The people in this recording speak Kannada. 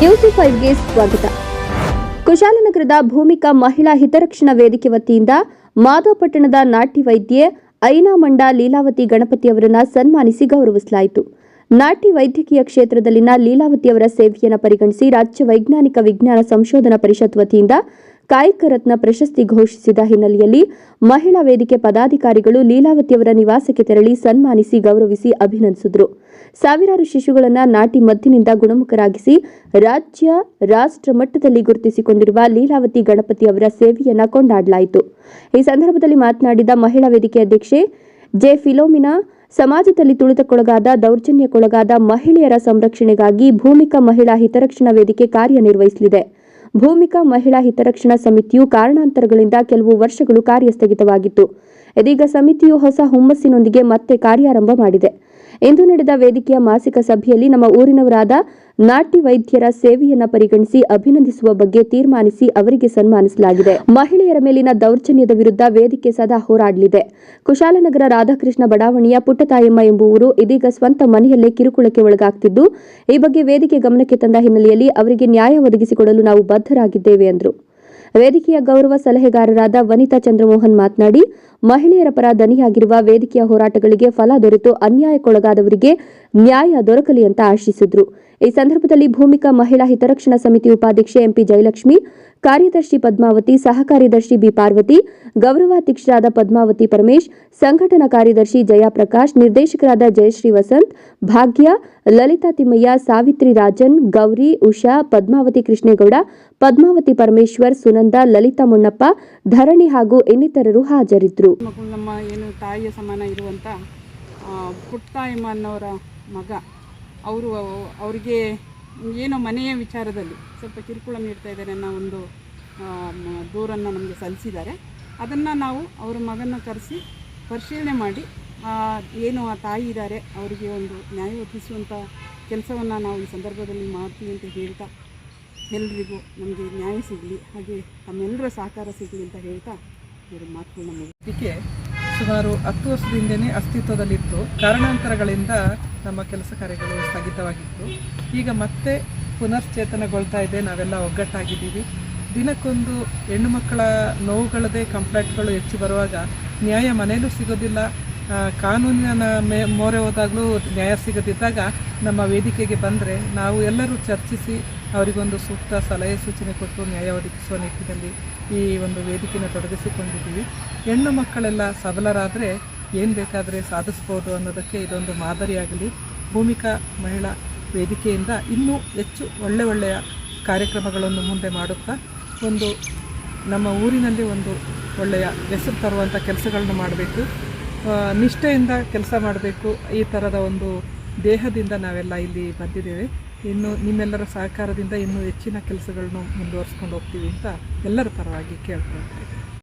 ನ್ಯೂಸ್ ಫೈವ್ಗೆ ಸ್ವಾಗತ ಕುಶಾಲನಗರದ ಭೂಮಿಕಾ ಮಹಿಳಾ ಹಿತರಕ್ಷಣಾ ವೇದಿಕೆ ವತಿಯಿಂದ ಮಾಧವಪಟ್ಟಣದ ನಾಟ್ಯ ವೈದ್ಯೆ ಐನಾಮಂಡ ಲೀಲಾವತಿ ಗಣಪತಿ ಅವರನ್ನ ಸನ್ಮಾನಿಸಿ ಗೌರವಿಸಲಾಯಿತು. ನಾಟ್ಯ ವೈದ್ಯಕೀಯ ಕ್ಷೇತ್ರದಲ್ಲಿನ ಲೀಲಾವತಿ ಅವರ ಸೇವೆಯನ್ನು ಪರಿಗಣಿಸಿ ರಾಜ್ಯ ವೈಜ್ಞಾನಿಕ ವಿಜ್ಞಾನ ಸಂಶೋಧನಾ ಪರಿಷತ್ ವತಿಯಿಂದ ಕಾಯಕ ರತ್ನ ಪ್ರಶಸ್ತಿ ಘೋಷಿಸಿದ ಹಿನ್ನೆಲೆಯಲ್ಲಿ ಮಹಿಳಾ ವೇದಿಕೆ ಪದಾಧಿಕಾರಿಗಳು ಲೀಲಾವತಿಯವರ ನಿವಾಸಕ್ಕೆ ತೆರಳಿ ಸನ್ಮಾನಿಸಿ ಗೌರವಿಸಿ ಅಭಿನಂದಿಸಿದರು. ಸಾವಿರಾರು ಶಿಶುಗಳನ್ನು ನಾಟಿ ಮದ್ದಿನಿಂದ ಗುಣಮುಖರಾಗಿಸಿ ರಾಜ್ಯ ರಾಷ್ಟ್ರ ಮಟ್ಟದಲ್ಲಿ ಗುರುತಿಸಿಕೊಂಡಿರುವ ಲೀಲಾವತಿ ಗಣಪತಿ ಅವರ ಸೇವೆಯನ್ನು ಕೊಂಡಾಡಲಾಯಿತು. ಈ ಸಂದರ್ಭದಲ್ಲಿ ಮಾತನಾಡಿದ ಮಹಿಳಾ ವೇದಿಕೆ ಅಧ್ಯಕ್ಷೆ ಜೆ ಫಿಲೋಮಿನಾ ಸಮಾಜದಲ್ಲಿ ತುಳಿತಕ್ಕೊಳಗಾದ, ದೌರ್ಜನ್ಯಕ್ಕೊಳಗಾದ ಮಹಿಳೆಯರ ಸಂರಕ್ಷಣೆಗಾಗಿ ಭೂಮಿಕ ಮಹಿಳಾ ಹಿತರಕ್ಷಣಾ ವೇದಿಕೆ ಕಾರ್ಯನಿರ್ವಹಿಸಲಿದೆ. ಭೂಮಿಕ ಮಹಿಳಾ ಹಿತರಕ್ಷಣಾ ಸಮಿತಿಯು ಕಾರಣಾಂತರಗಳಿಂದ ಕೆಲವು ವರ್ಷಗಳು ಕಾರ್ಯಸ್ಥಗಿತವಾಗಿತ್ತು. ಇದೀಗ ಸಮಿತಿಯು ಹೊಸ ಹುಮ್ಮಸ್ಸಿನೊಂದಿಗೆ ಮತ್ತೆ ಕಾರ್ಯಾರಂಭ ಮಾಡಿದೆ. ಇಂದು ನಡೆದ ವೇದಿಕೆಯ ಮಾಸಿಕ ಸಭೆಯಲ್ಲಿ ನಮ್ಮ ಊರಿನವರಾದ ನಾಟಿ ವೈದ್ಯರ ಸೇವೆಯನ್ನ ಪರಿಗಣಿಸಿ ಅಭಿನಂದಿಸುವ ಬಗ್ಗೆ ತೀರ್ಮಾನಿಸಿ ಅವರಿಗೆ ಸನ್ಮಾನಿಸಲಾಗಿದೆ. ಮಹಿಳೆಯರ ಮೇಲಿನ ದೌರ್ಜನ್ಯದ ವಿರುದ್ಧ ವೇದಿಕೆ ಸದಾ ಹೋರಾಡಲಿದೆ. ಕುಶಾಲನಗರ ರಾಧಾಕೃಷ್ಣ ಬಡಾವಣೆಯ ಪುಟ್ಟತಾಯಮ್ಮ ಎಂಬುವರು ಇದೀಗ ಸ್ವಂತ ಮನೆಯಲ್ಲೇ ಕಿರುಕುಳಕ್ಕೆ ಒಳಗಾಗ್ತಿದ್ದು, ಈ ಬಗ್ಗೆ ವೇದಿಕೆ ಗಮನಕ್ಕೆ ತಂದ ಹಿನ್ನೆಲೆಯಲ್ಲಿ ಅವರಿಗೆ ನ್ಯಾಯ ಒದಗಿಸಿಕೊಡಲು ನಾವು ಬದ್ಧರಾಗಿದ್ದೇವೆ ಎಂದರು ವೇದಿಕೆಯ ಗೌರವ ಸಲಹೆಗಾರರಾದ ವನಿತಾ ಚಂದ್ರಮೋಹನ್ ಮಾತನಾಡಿ, ಮಹಿಳೆಯರ ಪರ ದನಿಯಾಗಿರುವ ವೇದಿಕೆಯ ಹೋರಾಟಗಳಿಗೆ ಫಲ ದೊರೆತು ಅನ್ಯಾಯಕ್ಕೊಳಗಾದವರಿಗೆ ನ್ಯಾಯ ದೊರಕಲಿ ಅಂತ ಆಶಿಸಿದ್ರು. ಈ ಸಂದರ್ಭದಲ್ಲಿ ಭೂಮಿಕಾ ಮಹಿಳಾ ಹಿತರಕ್ಷಣಾ ಸಮಿತಿ ಉಪಾಧ್ಯಕ್ಷೆ ಎಂಪಿ ಜಯಲಕ್ಷ್ಮಿ, ಕಾರ್ಯದರ್ಶಿ ಪದ್ಮಾವತಿ ಸಹ ಕಾರ್ಯದರ್ಶಿ ಬಿ ಪಾರ್ವತಿ, ಗೌರವಾಧ್ಯಕ್ಷರಾದ ಪದ್ಮಾವತಿ ಪರಮೇಶ್, ಸಂಘಟನಾ ಕಾರ್ಯದರ್ಶಿ ಜಯಪ್ರಕಾಶ್, ನಿರ್ದೇಶಕರಾದ ಜಯಶ್ರೀ ವಸಂತ್ ಭಾಗ್ಯ, ಲಲಿತಾ ತಿಮ್ಮಯ್ಯ, ಸಾವಿತ್ರಿ ರಾಜನ್, ಗೌರಿ, ಉಷಾ, ಪದ್ಮಾವತಿ ಕೃಷ್ಣೇಗೌಡ, ಪದ್ಮಾವತಿ ಪರಮೇಶ್ವರ್, ಸುನಂದ, ಲಲಿತಾ ಮುಣ್ಣಪ್ಪ ಧರಣಿ ಹಾಗೂ ಇನ್ನಿತರರು ಹಾಜರಿದ್ದರು ನಮ್ಮ ಮಗ ಅವರು, ಅವರಿಗೆ ಏನೋ ಮನೆಯ ವಿಚಾರದಲ್ಲಿ ಸ್ವಲ್ಪ ಕಿರುಕುಳ ನೀಡ್ತಾ ಇದ್ದಾರೆ ಅನ್ನೋ ಒಂದು ದೂರನ್ನು ನಮಗೆ ಸಲ್ಲಿಸಿದ್ದಾರೆ ಅದನ್ನು ನಾವು ಅವರ ಮಗನ ಕರೆಸಿ ಪರಿಶೀಲನೆ ಮಾಡಿ ಏನು ಆ ತಾಯಿ ಇದ್ದಾರೆ, ಅವರಿಗೆ ಒಂದು ನ್ಯಾಯ ಒದಗಿಸುವಂಥ ಕೆಲಸವನ್ನು ನಾವು ಈ ಸಂದರ್ಭದಲ್ಲಿ ಮಾಡ್ತೀವಿ ಅಂತ ಹೇಳ್ತಾ ಎಲ್ರಿಗೂ ನಮಗೆ ನ್ಯಾಯ ಸಿಗಲಿ, ಹಾಗೆ ತಮ್ಮೆಲ್ಲರ ಸಹಕಾರ ಸಿಗಲಿ ಅಂತ ಹೇಳ್ತಾ ಇವರು ಮಾತುಗಳನ್ನ ಮುಗಿಸ್ತೀನಿ. ಸುಮಾರು ಹತ್ತು ವರ್ಷದಿಂದನೇ ಅಸ್ತಿತ್ವದಲ್ಲಿತ್ತು. ಕಾರಣಾಂತರಗಳಿಂದ ನಮ್ಮ ಕೆಲಸ ಕಾರ್ಯಗಳು ಸ್ಥಗಿತವಾಗಿತ್ತು. ಈಗ ಮತ್ತೆ ಪುನಶ್ಚೇತನಗೊಳ್ತಾ ಇದೆ. ನಾವೆಲ್ಲ ಒಗ್ಗಟ್ಟಾಗಿದ್ದೀವಿ. ದಿನಕ್ಕೊಂದು ಹೆಣ್ಣು ಮಕ್ಕಳ ನೋವುಗಳದೇ ಕಂಪ್ಲೇಂಟ್ಗಳು ಹೆಚ್ಚು ಬರುವಾಗ ನ್ಯಾಯ ಮನೆಯಲ್ಲೂ ಸಿಗೋದಿಲ್ಲ. ಕಾನೂನಿನ ಮೇ, ಮೊರೆ ಹೋದಾಗಲೂ ನ್ಯಾಯ ಸಿಗದಿದ್ದಾಗ ನಮ್ಮ ವೇದಿಕೆಗೆ ಬಂದರೆ ನಾವು ಎಲ್ಲರೂ ಚರ್ಚಿಸಿ ಅವರಿಗೊಂದು ಸೂಕ್ತ ಸಲಹೆ ಸೂಚನೆ ಕೊಟ್ಟು ನ್ಯಾಯ ಒದಗಿಸುವ ನಿಟ್ಟಿನಲ್ಲಿ ಈ ಒಂದು ವೇದಿಕೆನ ತೊಡಗಿಸಿಕೊಂಡಿದ್ದೀವಿ. ಹೆಣ್ಣು ಮಕ್ಕಳೆಲ್ಲ ಸಬಲರಾದರೆ ಏನು ಬೇಕಾದರೆ ಸಾಧಿಸ್ಬೋದು ಅನ್ನೋದಕ್ಕೆ ಇದೊಂದು ಮಾದರಿಯಾಗಲಿ. ಭೂಮಿಕಾ ಮಹಿಳಾ ವೇದಿಕೆಯಿಂದ ಇನ್ನೂ ಹೆಚ್ಚು ಒಳ್ಳೆ ಒಳ್ಳೆಯ ಕಾರ್ಯಕ್ರಮಗಳನ್ನು ಮುಂದೆ ಮಾಡುತ್ತಾ, ಒಂದು ನಮ್ಮ ಊರಿನಲ್ಲಿ ಒಂದು ಒಳ್ಳೆಯ ಹೆಸರು ತರುವಂಥ ಕೆಲಸಗಳನ್ನು ಮಾಡಬೇಕು. ನಿಷ್ಠೆಯಿಂದ ಕೆಲಸ ಮಾಡಬೇಕು. ಈ ಥರದ ಒಂದು ದೇಹದಿಂದ ನಾವೆಲ್ಲ ಇಲ್ಲಿ ಬಂದಿದ್ದೇವೆ. ಇನ್ನು ನಿಮ್ಮೆಲ್ಲರ ಸಹಕಾರದಿಂದ ಇನ್ನೂ ಹೆಚ್ಚಿನ ಕೆಲಸಗಳನ್ನು ಮುಂದುವರಿಸ್ಕೊಂಡು ಹೋಗ್ತೀವಿ ಅಂತ ಎಲ್ಲರ ಪರವಾಗಿ ಕೇಳ್ಕೊಳ್ತೇವೆ